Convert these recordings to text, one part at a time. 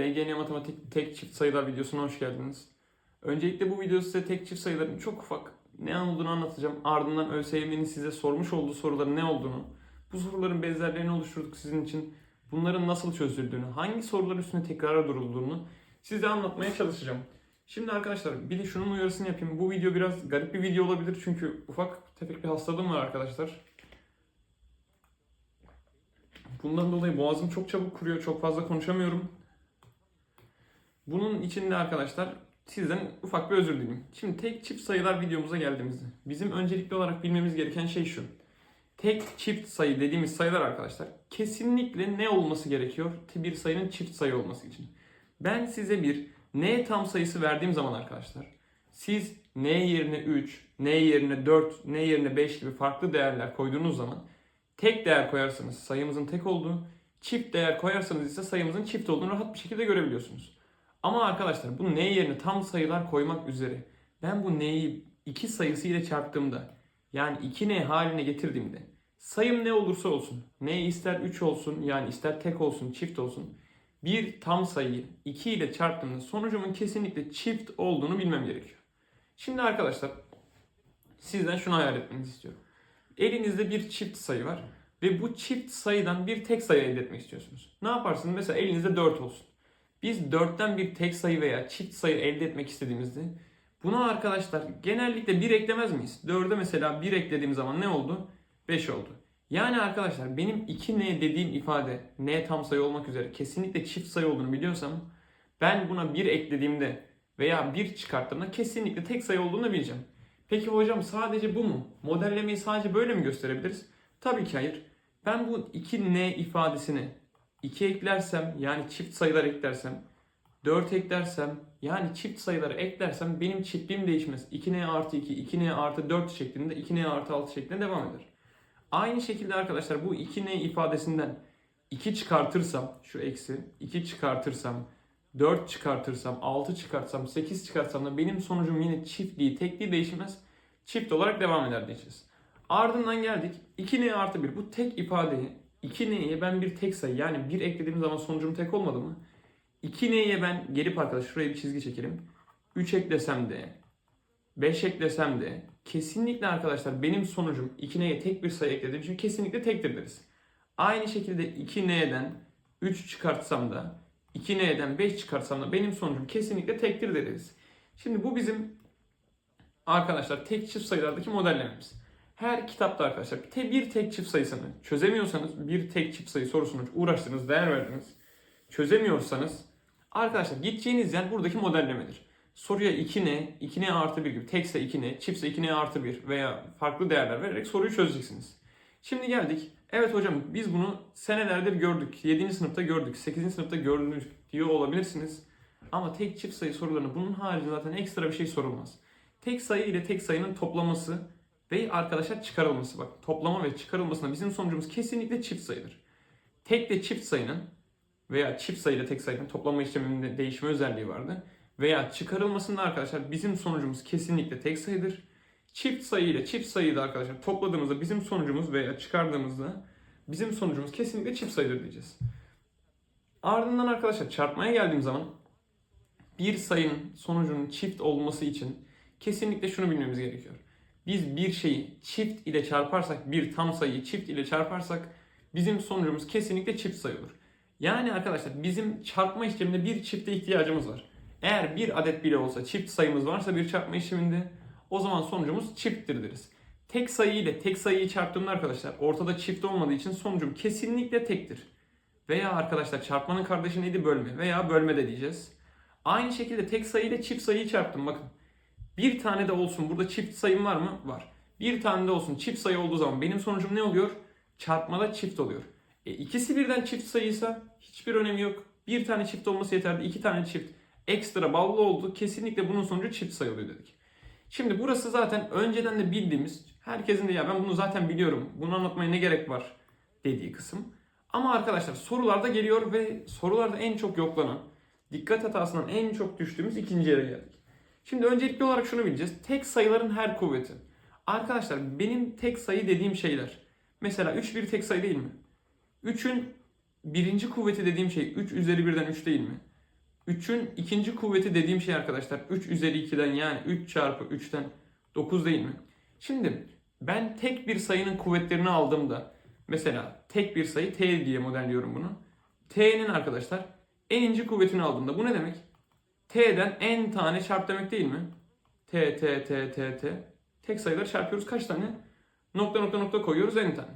DGN Matematik tek çift sayılar videosuna hoş geldiniz. Öncelikle bu video size tek çift sayıların çok ufak ne olduğunu anlatacağım. Ardından ÖSYM'nin size sormuş olduğu soruların ne olduğunu, bu soruların benzerlerini oluşturduk sizin için. Bunların nasıl çözüldüğünü, hangi sorular üstüne tekrara durulduğunu size anlatmaya çalışacağım. Şimdi arkadaşlar bir de şunun uyarısını yapayım. Bu video biraz garip bir video olabilir çünkü ufak tefek bir hastalığım var arkadaşlar. Bundan dolayı boğazım çok çabuk kuruyor. Çok fazla konuşamıyorum. Bunun için de arkadaşlar sizden ufak bir özür dileyim. Şimdi tek çift sayılar videomuza geldiğimizde bizim öncelikli olarak bilmemiz gereken şey şu. Tek çift sayı dediğimiz sayılar arkadaşlar kesinlikle ne olması gerekiyor? Bir sayının çift sayı olması için. Ben size bir n tam sayısı verdiğim zaman arkadaşlar siz n yerine 3, n yerine 4, n yerine 5 gibi farklı değerler koyduğunuz zaman tek değer koyarsanız sayımızın tek olduğu, çift değer koyarsanız ise sayımızın çift olduğunu rahat bir şekilde görebiliyorsunuz. Ama arkadaşlar bu n yerine tam sayılar koymak üzere ben bu n'yi 2 sayısı ile çarptığımda yani 2n haline getirdiğimde sayım ne olursa olsun n ister 3 olsun yani ister tek olsun çift olsun bir tam sayıyı 2 ile çarptığımda sonucumun kesinlikle çift olduğunu bilmem gerekiyor. Şimdi arkadaşlar sizden şunu hayal etmenizi istiyorum. Elinizde bir çift sayı var ve bu çift sayıdan bir tek sayı elde etmek istiyorsunuz. Ne yaparsınız? Mesela elinizde 4 olsun. Biz 4'ten bir tek sayı veya çift sayı elde etmek istediğimizde buna arkadaşlar genellikle 1 eklemez miyiz? 4'e mesela 1 eklediğim zaman ne oldu? 5 oldu. Yani arkadaşlar benim 2n dediğim ifade n tam sayı olmak üzere kesinlikle çift sayı olduğunu biliyorsam ben buna 1 eklediğimde veya 1 çıkarttığımda kesinlikle tek sayı olduğunu bileceğim. Peki hocam sadece bu mu? Modellemeyi sadece böyle mi gösterebiliriz? Tabii ki hayır. Ben bu 2n ifadesini 2 eklersem yani çift sayılar eklersem 4 eklersem yani çift sayıları eklersem benim çiftliğim değişmez. 2n artı 2, 2n artı 4 şeklinde 2n artı 6 şeklinde devam eder. Aynı şekilde arkadaşlar bu 2n ifadesinden 2 çıkartırsam şu eksi 2 çıkartırsam 4 çıkartırsam 6 çıkartsam 8 çıkartsam da benim sonucum yine çiftliği tekliği değişmez. Çift olarak devam eder diyeceğiz. Ardından geldik 2n artı 1 bu tek ifadeyi 2n'ye ben bir tek sayı yani 1 eklediğim zaman sonucum tek olmadı mı? 2n'ye ben gelip arkadaş şuraya bir çizgi çekelim. 3 eklesem de 5 eklesem de kesinlikle arkadaşlar benim sonucum 2n'ye tek bir sayı eklediğim için kesinlikle tektir deriz. Aynı şekilde 2n'den 3 çıkartsam da 2n'den 5 çıkartsam da benim sonucum kesinlikle tektir deriz. Şimdi bu bizim arkadaşlar tek çift sayılardaki modellememiz. Her kitapta arkadaşlar te- bir tek çift sayısını çözemiyorsanız bir tek çift sayı sorusunu uğraştınız, değer verdiniz. Çözemiyorsanız arkadaşlar gideceğiniz yer buradaki modellemedir. Soruya 2n, 2n artı 1 gibi tekse 2n, çiftse 2n artı 1 veya farklı değerler vererek soruyu çözeceksiniz. Şimdi geldik. Evet hocam biz bunu senelerdir gördük. 7. sınıfta gördük. 8. sınıfta gördünüz diyor olabilirsiniz. Ama tek çift sayı sorularını bunun haricinde zaten ekstra bir şey sorulmaz. Tek sayı ile tek sayının toplaması ve arkadaşlar çıkarılması. Bak toplama ve çıkarılmasına bizim sonucumuz kesinlikle çift sayıdır. Tek ve çift sayının veya çift sayı ile tek sayının toplama işleminde değişme özelliği vardı. Veya çıkarılmasında arkadaşlar bizim sonucumuz kesinlikle tek sayıdır. Çift sayı ile çift sayıyı da arkadaşlar topladığımızda bizim sonucumuz veya çıkardığımızda bizim sonucumuz kesinlikle çift sayıdır diyeceğiz. Ardından arkadaşlar çarpmaya geldiğim zaman bir sayının sonucunun çift olması için kesinlikle şunu bilmemiz gerekiyor. Biz bir şeyi çift ile çarparsak, bir tam sayıyı çift ile çarparsak bizim sonucumuz kesinlikle çift sayı olur. Yani arkadaşlar bizim çarpma işleminde bir çifte ihtiyacımız var. Eğer bir adet bile olsa çift sayımız varsa bir çarpma işleminde o zaman sonucumuz çifttir deriz. Tek sayı ile tek sayıyı çarptığımda arkadaşlar ortada çift olmadığı için sonucum kesinlikle tektir. Veya arkadaşlar çarpmanın kardeşi neydi bölme veya bölme de diyeceğiz. Aynı şekilde tek sayı ile çift sayıyı çarptım bakın. Bir tane de olsun burada çift sayım var mı? Var. Bir tane de olsun çift sayı olduğu zaman benim sonucum ne oluyor? Çarpmada çift oluyor. E, ikisi birden çift sayıysa hiçbir önemi yok. Bir tane çift olması yeterli. iki tane çift ekstra ballı oldu. Kesinlikle bunun sonucu çift sayı oluyor dedik. Şimdi burası zaten önceden de bildiğimiz, herkesin de ya ben bunu zaten biliyorum, bunu anlatmaya ne gerek var dediği kısım. Ama arkadaşlar sorularda geliyor ve sorularda en çok yoklanan, dikkat hatasından en çok düştüğümüz ikinci yere geldik. Şimdi öncelikli olarak şunu bileceğiz. Tek sayıların her kuvveti. Arkadaşlar benim tek sayı dediğim şeyler. Mesela 3 bir tek sayı değil mi? 3'ün birinci kuvveti dediğim şey 3 üzeri 1'den 3 değil mi? 3'ün ikinci kuvveti dediğim şey arkadaşlar 3 üzeri 2'den yani 3 çarpı 3'ten 9 değil mi? Şimdi ben tek bir sayının kuvvetlerini aldığımda mesela tek bir sayı t diye modelliyorum bunu. t'nin arkadaşlar eninci kuvvetini aldığımda bu ne demek? T'den n tane çarp demek değil mi? t t t t t tek sayıları çarpıyoruz kaç tane? Nokta nokta nokta koyuyoruz n tane.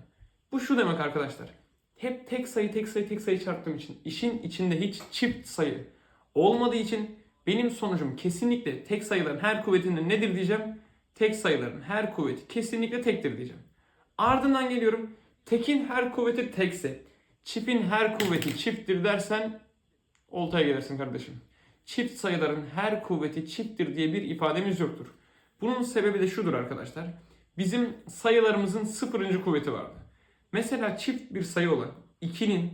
Bu şu demek arkadaşlar. Hep tek sayı tek sayı tek sayı çarptığım için işin içinde hiç çift sayı olmadığı için benim sonucum kesinlikle tek sayıların her kuvvetinde nedir diyeceğim. Tek sayıların her kuvveti kesinlikle tektir diyeceğim. Ardından geliyorum. Tekin her kuvveti tekse, çiftin her kuvveti çifttir dersen oltaya gelirsin kardeşim. Çift sayıların her kuvveti çifttir diye bir ifademiz yoktur. Bunun sebebi de şudur arkadaşlar. Bizim sayılarımızın sıfırıncı kuvveti vardı. Mesela çift bir sayı olan 2'nin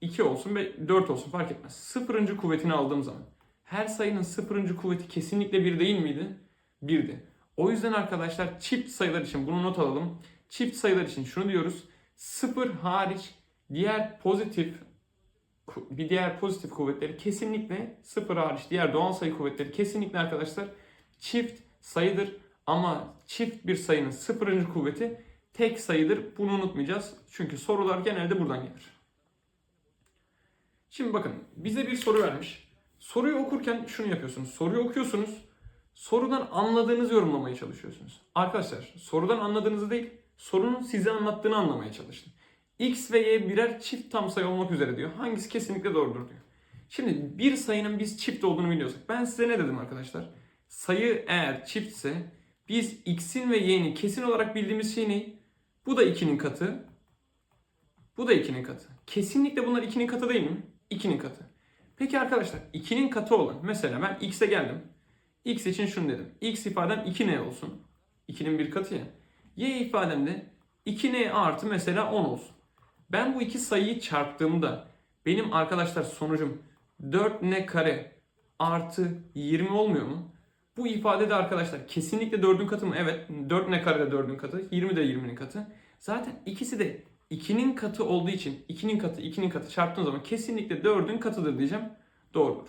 2 olsun ve 4 olsun fark etmez. Sıfırıncı kuvvetini aldığım zaman her sayının sıfırıncı kuvveti kesinlikle 1 değil miydi? 1'di. O yüzden arkadaşlar çift sayılar için bunu not alalım. Çift sayılar için şunu diyoruz. Sıfır hariç diğer pozitif bir diğer pozitif kuvvetleri kesinlikle sıfır hariç diğer doğal sayı kuvvetleri kesinlikle arkadaşlar çift sayıdır. Ama çift bir sayının sıfırıncı kuvveti tek sayıdır. Bunu unutmayacağız. Çünkü sorular genelde buradan gelir. Şimdi bakın bize bir soru vermiş. Soruyu okurken şunu yapıyorsunuz. Soruyu okuyorsunuz. Sorudan anladığınızı yorumlamaya çalışıyorsunuz. Arkadaşlar sorudan anladığınızı değil, sorunun size anlattığını anlamaya çalışın. X ve Y birer çift tam sayı olmak üzere diyor. Hangisi kesinlikle doğrudur diyor. Şimdi bir sayının biz çift olduğunu biliyorsak ben size ne dedim arkadaşlar? Sayı eğer çiftse biz x'in ve y'nin kesin olarak bildiğimiz şey ne? Bu da 2'nin katı. Bu da 2'nin katı. Kesinlikle bunlar 2'nin katı değil mi? 2'nin katı. Peki arkadaşlar 2'nin katı olan mesela ben x'e geldim. x için şunu dedim. x ifadem 2n olsun. 2'nin bir katı ya. y ifademde 2n artı mesela 10 olsun. Ben bu iki sayıyı çarptığımda benim arkadaşlar sonucum 4n kare artı 20 olmuyor mu? Bu ifade de arkadaşlar kesinlikle 4'ün katı mı? Evet 4n kare de 4'ün katı 20 de 20'nin katı. Zaten ikisi de 2'nin katı olduğu için 2'nin katı 2'nin katı çarptığım zaman kesinlikle 4'ün katıdır diyeceğim. Doğrudur.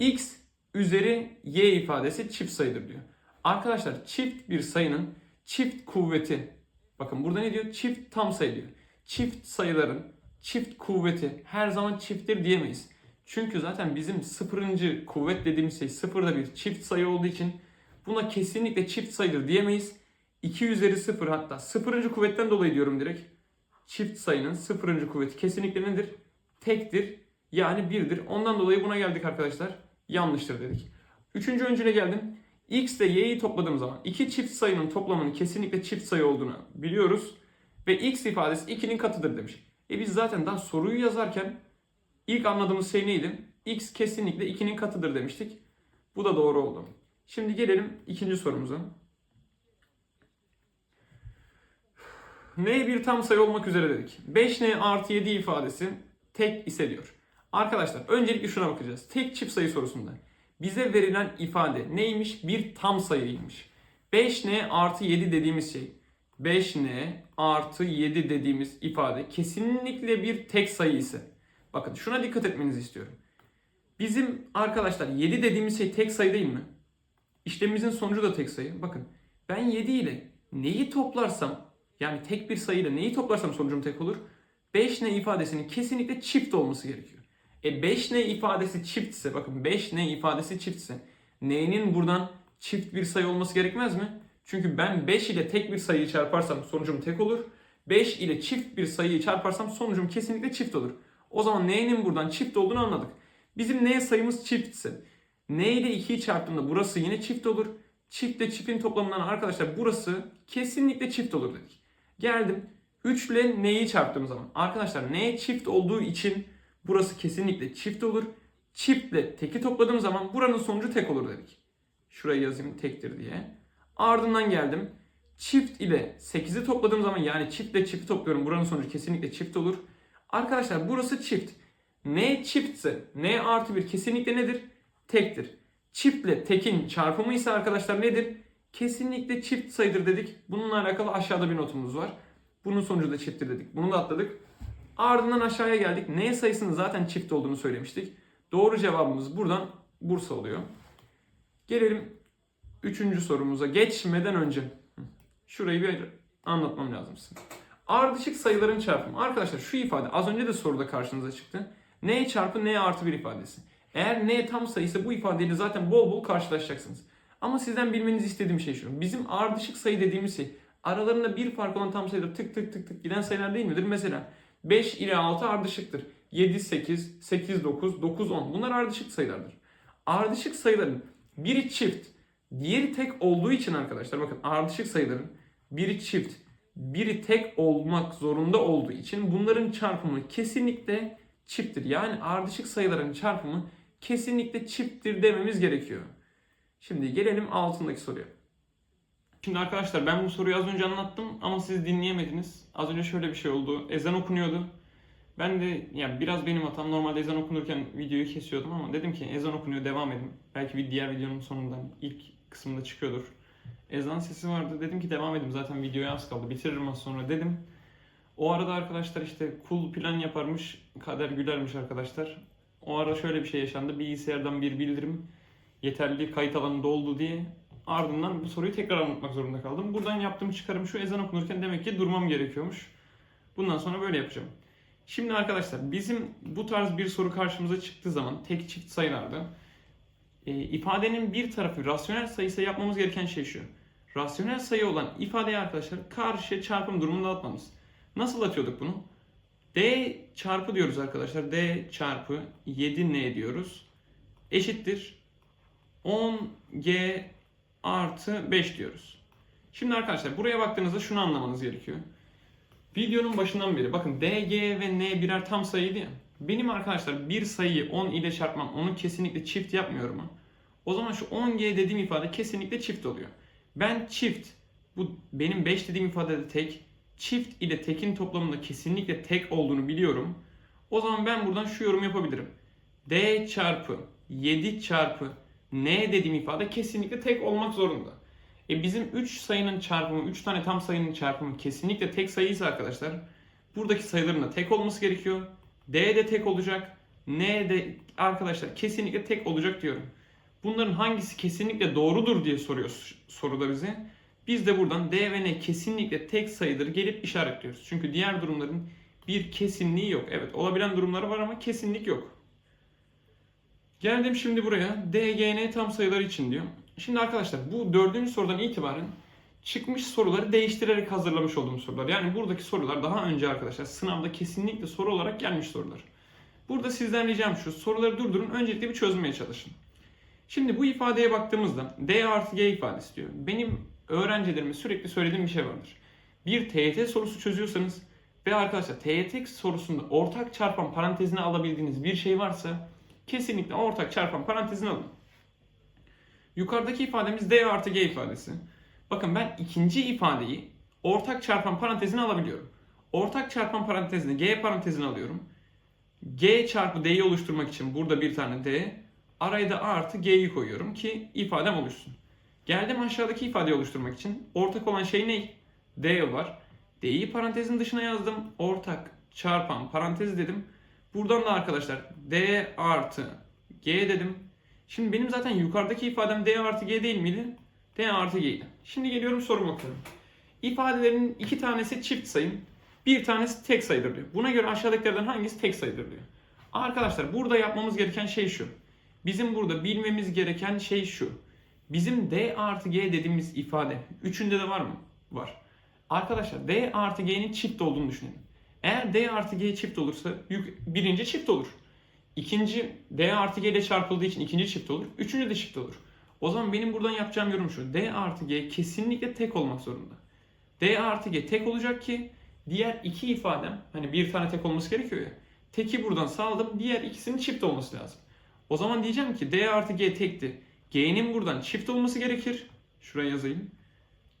x üzeri y ifadesi çift sayıdır diyor. Arkadaşlar çift bir sayının çift kuvveti bakın burada ne diyor? Çift tam sayı diyor. Çift sayıların çift kuvveti her zaman çifttir diyemeyiz. Çünkü zaten bizim sıfırıncı kuvvet dediğimiz şey sıfırda bir çift sayı olduğu için buna kesinlikle çift sayıdır diyemeyiz. 2 üzeri sıfır hatta sıfırıncı kuvvetten dolayı diyorum direkt. Çift sayının sıfırıncı kuvveti kesinlikle nedir? Tektir. Yani birdir. Ondan dolayı buna geldik arkadaşlar. Yanlıştır dedik. Üçüncü öncüle geldim. X ile Y'yi topladığım zaman iki çift sayının toplamının kesinlikle çift sayı olduğunu biliyoruz. Ve X ifadesi 2'nin katıdır demiş. E biz zaten daha soruyu yazarken ilk anladığımız şey neydi? X kesinlikle 2'nin katıdır demiştik. Bu da doğru oldu. Şimdi gelelim ikinci sorumuza. N bir tam sayı olmak üzere dedik. 5N artı 7 ifadesi tek ise diyor. Arkadaşlar öncelikle şuna bakacağız. Tek çift sayı sorusunda bize verilen ifade neymiş? Bir tam sayıymış. 5N artı 7 dediğimiz şey 5N artı 7 dediğimiz ifade kesinlikle bir tek sayı ise bakın şuna dikkat etmenizi istiyorum. Bizim arkadaşlar 7 dediğimiz şey tek sayı değil mi? İşlemimizin sonucu da tek sayı. Bakın ben 7 ile neyi toplarsam yani tek bir sayıyla neyi toplarsam sonucum tek olur. 5n ifadesinin kesinlikle çift olması gerekiyor. E 5n ifadesi çiftse bakın 5n ifadesi çiftse n'nin buradan çift bir sayı olması gerekmez mi? Çünkü ben 5 ile tek bir sayıyı çarparsam sonucum tek olur. 5 ile çift bir sayıyı çarparsam sonucum kesinlikle çift olur. O zaman n'nin buradan çift olduğunu anladık. Bizim n sayımız çiftse n ile 2'yi çarptığımda burası yine çift olur. Çiftle çiftin toplamından arkadaşlar burası kesinlikle çift olur dedik. Geldim 3 ile n'yi çarptığım zaman arkadaşlar n çift olduğu için burası kesinlikle çift olur. Çiftle teki topladığım zaman buranın sonucu tek olur dedik. Şuraya yazayım tektir diye. Ardından geldim. Çift ile 8'i topladığım zaman yani çiftle çifti topluyorum. Buranın sonucu kesinlikle çift olur. Arkadaşlar burası çift. N çiftse N artı 1 kesinlikle nedir? Tektir. Çiftle tekin çarpımı ise arkadaşlar nedir? Kesinlikle çift sayıdır dedik. Bununla alakalı aşağıda bir notumuz var. Bunun sonucu da çifttir dedik. Bunu da atladık. Ardından aşağıya geldik. N sayısının zaten çift olduğunu söylemiştik. Doğru cevabımız buradan Bursa oluyor. Gelelim üçüncü sorumuza. Geçmeden önce şurayı bir anlatmam lazım size. Ardışık sayıların çarpımı. Arkadaşlar şu ifade az önce de soruda karşınıza çıktı. N çarpı N artı 1 ifadesi. Eğer N tam sayısı bu ifadeyle zaten bol bol karşılaşacaksınız. Ama sizden bilmenizi istediğim şey şu. Bizim ardışık sayı dediğimiz şey aralarında bir fark olan tam sayılar tık tık tık tık giden sayılar değil midir? Mesela 5 ile 6 ardışıktır. 7, 8, 8, 9, 9, 10. Bunlar ardışık sayılardır. Ardışık sayıların biri çift, diğeri tek olduğu için arkadaşlar bakın ardışık sayıların biri çift, biri tek olmak zorunda olduğu için bunların çarpımı kesinlikle çifttir. Yani ardışık sayıların çarpımı kesinlikle çifttir dememiz gerekiyor. Şimdi gelelim altındaki soruya. Şimdi arkadaşlar ben bu soruyu az önce anlattım ama siz dinleyemediniz. Az önce şöyle bir şey oldu. Ezan okunuyordu. Ben de yani biraz benim hatam. Normalde ezan okunurken videoyu kesiyordum ama dedim ki ezan okunuyor devam edin. Belki bir diğer videonun sonundan ilk kısmında çıkıyordur. Ezan sesi vardı. Dedim ki devam edin. Zaten videoya az kaldı. Bitiririm az sonra dedim. O arada arkadaşlar işte kul plan yaparmış. Kader gülermiş arkadaşlar. O ara şöyle bir şey yaşandı. Bilgisayardan bir bildirim yeterli kayıt alanı doldu diye ardından bu soruyu tekrar anlatmak zorunda kaldım. Buradan yaptığım çıkarım şu ezan okunurken demek ki durmam gerekiyormuş. Bundan sonra böyle yapacağım. Şimdi arkadaşlar bizim bu tarz bir soru karşımıza çıktığı zaman tek çift sayılarda e, ifadenin bir tarafı rasyonel sayıysa yapmamız gereken şey şu. Rasyonel sayı olan ifadeyi arkadaşlar karşıya çarpım durumunda atmamız. Nasıl atıyorduk bunu? D çarpı diyoruz arkadaşlar. D çarpı 7N diyoruz. Eşittir 10G artı 5 diyoruz. Şimdi arkadaşlar buraya baktığınızda şunu anlamanız gerekiyor. Videonun başından beri bakın D, G ve N birer tam sayıydı ya. Benim arkadaşlar bir sayıyı 10 ile çarpmam onu kesinlikle çift yapmıyorum. O zaman şu 10G dediğim ifade kesinlikle çift oluyor. Ben çift, bu benim 5 dediğim ifade de tek, çift ile tekin toplamında kesinlikle tek olduğunu biliyorum. O zaman ben buradan şu yorum yapabilirim. D çarpı 7 çarpı N dediğim ifade kesinlikle tek olmak zorunda. E bizim 3 sayının çarpımı, 3 tane tam sayının çarpımı kesinlikle tek sayıysa arkadaşlar buradaki sayıların da tek olması gerekiyor. D de tek olacak. N de arkadaşlar kesinlikle tek olacak diyorum. Bunların hangisi kesinlikle doğrudur diye soruyor soruda bize. Biz de buradan D ve N kesinlikle tek sayıdır gelip işaretliyoruz. Çünkü diğer durumların bir kesinliği yok. Evet olabilen durumları var ama kesinlik yok. Geldim şimdi buraya. D, G, N tam sayılar için diyor. Şimdi arkadaşlar bu dördüncü sorudan itibaren çıkmış soruları değiştirerek hazırlamış olduğum sorular. Yani buradaki sorular daha önce arkadaşlar sınavda kesinlikle soru olarak gelmiş sorular. Burada sizden ricam şu soruları durdurun öncelikle bir çözmeye çalışın. Şimdi bu ifadeye baktığımızda D artı G ifadesi diyor. Benim öğrencilerime sürekli söylediğim bir şey vardır. Bir TYT sorusu çözüyorsanız ve arkadaşlar TYT sorusunda ortak çarpan parantezine alabildiğiniz bir şey varsa kesinlikle ortak çarpan parantezine alın. Yukarıdaki ifademiz D artı G ifadesi. Bakın ben ikinci ifadeyi ortak çarpan parantezine alabiliyorum. Ortak çarpan parantezine G parantezine alıyorum. G çarpı D'yi oluşturmak için burada bir tane D. Araya da A artı G'yi koyuyorum ki ifadem oluşsun. Geldim aşağıdaki ifadeyi oluşturmak için. Ortak olan şey ne? D var. D'yi parantezin dışına yazdım. Ortak çarpan parantez dedim. Buradan da arkadaşlar D artı G dedim. Şimdi benim zaten yukarıdaki ifadem D artı G değil miydi? D artı G'ydi. Şimdi geliyorum soruma bakıyorum. İfadelerin iki tanesi çift sayı, bir tanesi tek sayıdır diyor. Buna göre aşağıdakilerden hangisi tek sayıdır diyor. Arkadaşlar burada yapmamız gereken şey şu. Bizim burada bilmemiz gereken şey şu. Bizim D artı G dediğimiz ifade. Üçünde de var mı? Var. Arkadaşlar D artı G'nin çift olduğunu düşünelim. Eğer D artı G çift olursa yük- birinci çift olur. İkinci D artı G ile çarpıldığı için ikinci çift olur. Üçüncü de çift olur. O zaman benim buradan yapacağım yorum şu. D artı G kesinlikle tek olmak zorunda. D artı G tek olacak ki diğer iki ifadem hani bir tane tek olması gerekiyor ya. Teki buradan sağladım. Diğer ikisinin çift olması lazım. O zaman diyeceğim ki D artı G tekti. G'nin buradan çift olması gerekir. Şuraya yazayım.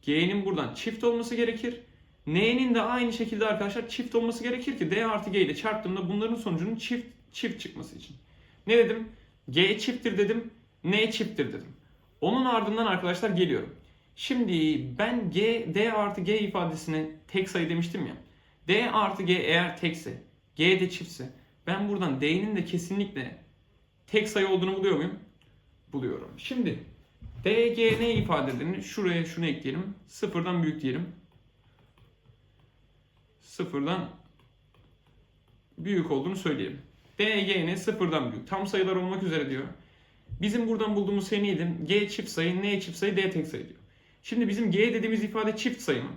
G'nin buradan çift olması gerekir. N'nin de aynı şekilde arkadaşlar çift olması gerekir ki D artı G ile çarptığımda bunların sonucunun çift çift çıkması için. Ne dedim? G çifttir dedim. N çifttir dedim. Onun ardından arkadaşlar geliyorum. Şimdi ben G, D artı G ifadesine tek sayı demiştim ya. D artı G eğer tekse G de çiftse ben buradan D'nin de kesinlikle tek sayı olduğunu buluyor muyum? Buluyorum. Şimdi DG ne ifade edilir? Şuraya şunu ekleyelim. Sıfırdan büyük diyelim. Sıfırdan büyük olduğunu söyleyelim. DG ne? Sıfırdan büyük. Tam sayılar olmak üzere diyor. Bizim buradan bulduğumuz şey neydi? G çift sayı, N çift sayı, D tek sayı diyor. Şimdi bizim G dediğimiz ifade çift sayı mı?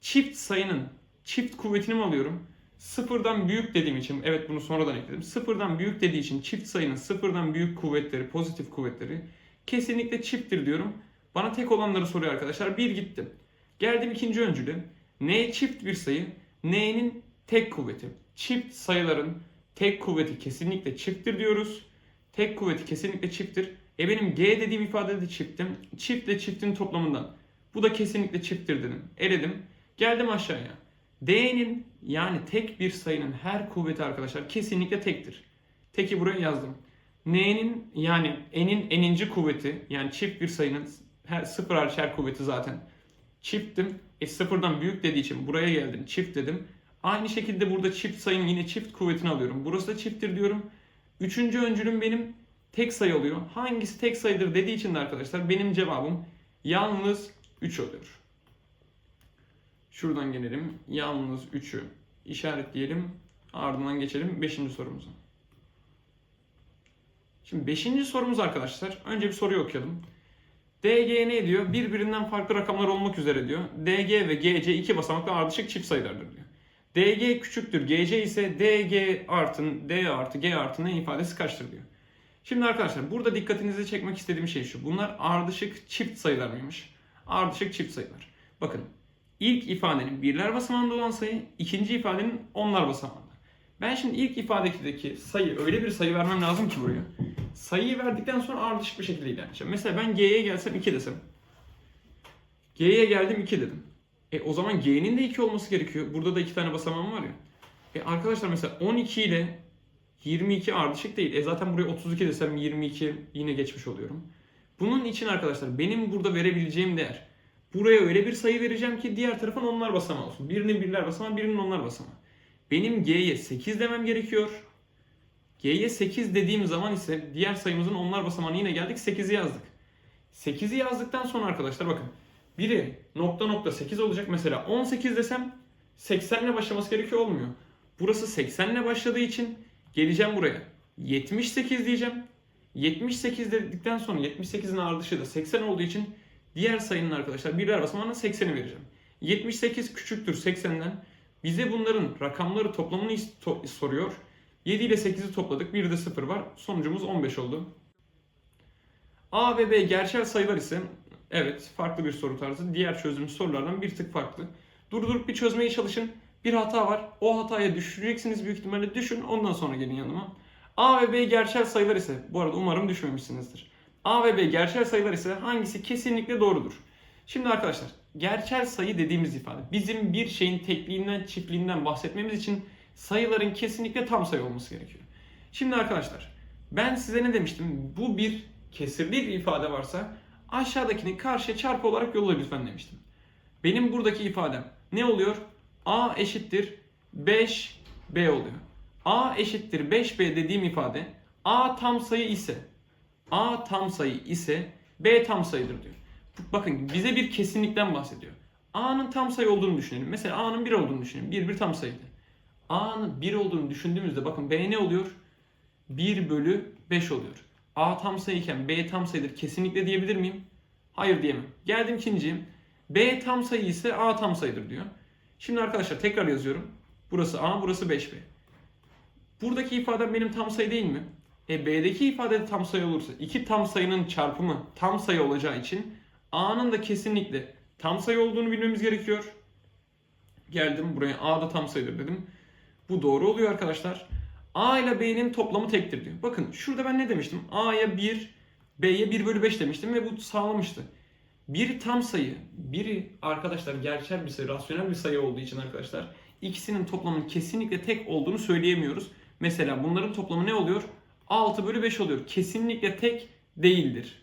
Çift sayının çift kuvvetini mi alıyorum? Sıfırdan büyük dediğim için, evet bunu sonradan ekledim. Sıfırdan büyük dediği için çift sayının sıfırdan büyük kuvvetleri, pozitif kuvvetleri kesinlikle çifttir diyorum. Bana tek olanları soruyor arkadaşlar. Bir gittim. Geldim ikinci öncülü. N çift bir sayı, N'nin tek kuvveti. Çift sayıların tek kuvveti kesinlikle çifttir diyoruz. Tek kuvveti kesinlikle çifttir. E benim G dediğim ifade de çiftim. Çiftle çiftin toplamından. Bu da kesinlikle çifttir dedim. Eledim. Geldim aşağıya. D'nin yani tek bir sayının her kuvveti arkadaşlar kesinlikle tektir. Teki buraya yazdım. N'nin yani n'in eninci kuvveti yani çift bir sayının her sıfır hariç her kuvveti zaten çifttim. E sıfırdan büyük dediği için buraya geldim çift dedim. Aynı şekilde burada çift sayının yine çift kuvvetini alıyorum. Burası da çifttir diyorum. Üçüncü öncülüm benim tek sayı oluyor. Hangisi tek sayıdır dediği için de arkadaşlar benim cevabım yalnız 3 oluyor. Şuradan gelelim. Yalnız 3'ü işaretleyelim. Ardından geçelim 5. sorumuza. Şimdi 5. sorumuz arkadaşlar. Önce bir soruyu okuyalım. DG ne diyor? Birbirinden farklı rakamlar olmak üzere diyor. DG ve GC iki basamaklı ardışık çift sayılardır diyor. DG küçüktür GC ise DG artın D artı G artı N ifadesi kaçtır diyor. Şimdi arkadaşlar burada dikkatinizi çekmek istediğim şey şu. Bunlar ardışık çift sayılar mıymış? Ardışık çift sayılar. Bakın ilk ifadenin birler basamağında olan sayı, ikinci ifadenin onlar basamağında. Ben şimdi ilk ifadedeki sayı öyle bir sayı vermem lazım ki buraya. Sayıyı verdikten sonra ardışık bir şekilde ilerleyeceğim. Mesela ben G'ye gelsem 2 desem. G'ye geldim 2 dedim. E o zaman G'nin de 2 olması gerekiyor. Burada da 2 tane basamağım var ya. E arkadaşlar mesela 12 ile 22 ardışık değil. E zaten buraya 32 desem 22 yine geçmiş oluyorum. Bunun için arkadaşlar benim burada verebileceğim değer. Buraya öyle bir sayı vereceğim ki diğer tarafın onlar basamağı olsun. Birinin birler basamağı, birinin onlar basamağı. Benim G'ye 8 demem gerekiyor. G'ye 8 dediğim zaman ise diğer sayımızın onlar basamağına yine geldik 8'i yazdık. 8'i yazdıktan sonra arkadaşlar bakın. Biri nokta nokta 8 olacak. Mesela 18 desem 80 ile başlaması gerekiyor olmuyor. Burası 80 ile başladığı için geleceğim buraya. 78 diyeceğim. 78 dedikten sonra 78'in ardışı da 80 olduğu için diğer sayının arkadaşlar birler basamağına 80'i vereceğim. 78 küçüktür 80'den. Bize bunların rakamları toplamını is- soruyor. 7 ile 8'i topladık. Bir de 0 var. Sonucumuz 15 oldu. A ve B gerçel sayılar ise evet farklı bir soru tarzı. Diğer çözdüğümüz sorulardan bir tık farklı. Durdurup bir çözmeye çalışın. Bir hata var. O hataya düşüreceksiniz büyük ihtimalle. Düşün ondan sonra gelin yanıma. A ve B gerçel sayılar ise bu arada umarım düşmemişsinizdir. A ve B gerçel sayılar ise hangisi kesinlikle doğrudur? Şimdi arkadaşlar gerçel sayı dediğimiz ifade bizim bir şeyin tekliğinden çiftliğinden bahsetmemiz için sayıların kesinlikle tam sayı olması gerekiyor. Şimdi arkadaşlar ben size ne demiştim? Bu bir kesirli bir ifade varsa aşağıdakini karşıya çarpı olarak yolla lütfen demiştim. Benim buradaki ifadem ne oluyor? A eşittir 5B oluyor. A eşittir 5B dediğim ifade A tam sayı ise A tam sayı ise B tam sayıdır diyor. Bakın bize bir kesinlikten bahsediyor. A'nın tam sayı olduğunu düşünelim. Mesela A'nın 1 olduğunu düşünelim. 1 bir tam sayıydı. A'nın 1 olduğunu düşündüğümüzde bakın B ne oluyor? 1 bölü 5 oluyor. A tam sayıyken B tam sayıdır kesinlikle diyebilir miyim? Hayır diyemem. Geldim ikinciye. B tam sayı ise A tam sayıdır diyor. Şimdi arkadaşlar tekrar yazıyorum. Burası A, burası 5B. Buradaki ifadem benim tam sayı değil mi? E B'deki ifade de tam sayı olursa iki tam sayının çarpımı tam sayı olacağı için A'nın da kesinlikle tam sayı olduğunu bilmemiz gerekiyor. Geldim buraya A da tam sayıdır dedim. Bu doğru oluyor arkadaşlar. A ile B'nin toplamı tektir diyor. Bakın şurada ben ne demiştim? A'ya 1, B'ye 1 bölü 5 demiştim ve bu sağlamıştı. Biri tam sayı, biri arkadaşlar gerçel bir sayı, rasyonel bir sayı olduğu için arkadaşlar ikisinin toplamının kesinlikle tek olduğunu söyleyemiyoruz. Mesela bunların toplamı ne oluyor? 6 bölü 5 oluyor. Kesinlikle tek değildir.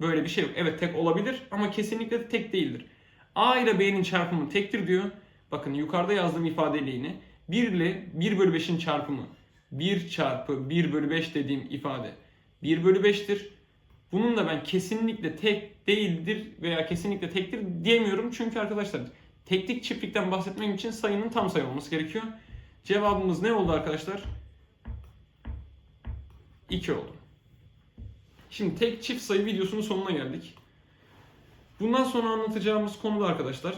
Böyle bir şey yok. Evet tek olabilir ama kesinlikle de tek değildir. A ile B'nin çarpımı tektir diyor. Bakın yukarıda yazdığım ifadeyle yine. 1 ile 1 bölü 5'in çarpımı 1 çarpı 1 bölü 5 dediğim ifade 1 bölü 5'tir. Bunun da ben kesinlikle tek değildir veya kesinlikle tektir diyemiyorum. Çünkü arkadaşlar teklik çiftlikten bahsetmem için sayının tam sayı olması gerekiyor. Cevabımız ne oldu arkadaşlar? 2 oldu. Şimdi tek çift sayı videosunun sonuna geldik. Bundan sonra anlatacağımız konu da arkadaşlar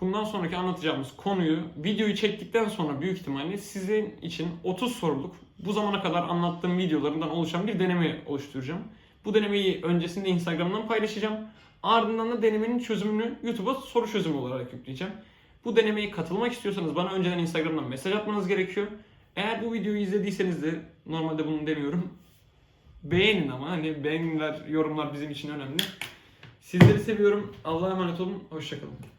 bundan sonraki anlatacağımız konuyu videoyu çektikten sonra büyük ihtimalle sizin için 30 soruluk bu zamana kadar anlattığım videolarından oluşan bir deneme oluşturacağım. Bu denemeyi öncesinde Instagram'dan paylaşacağım. Ardından da denemenin çözümünü YouTube'a soru çözümü olarak yükleyeceğim. Bu denemeye katılmak istiyorsanız bana önceden Instagram'dan mesaj atmanız gerekiyor. Eğer bu videoyu izlediyseniz de normalde bunu demiyorum. Beğenin ama hani beğeniler, yorumlar bizim için önemli. Sizleri seviyorum. Allah'a emanet olun. Hoşçakalın.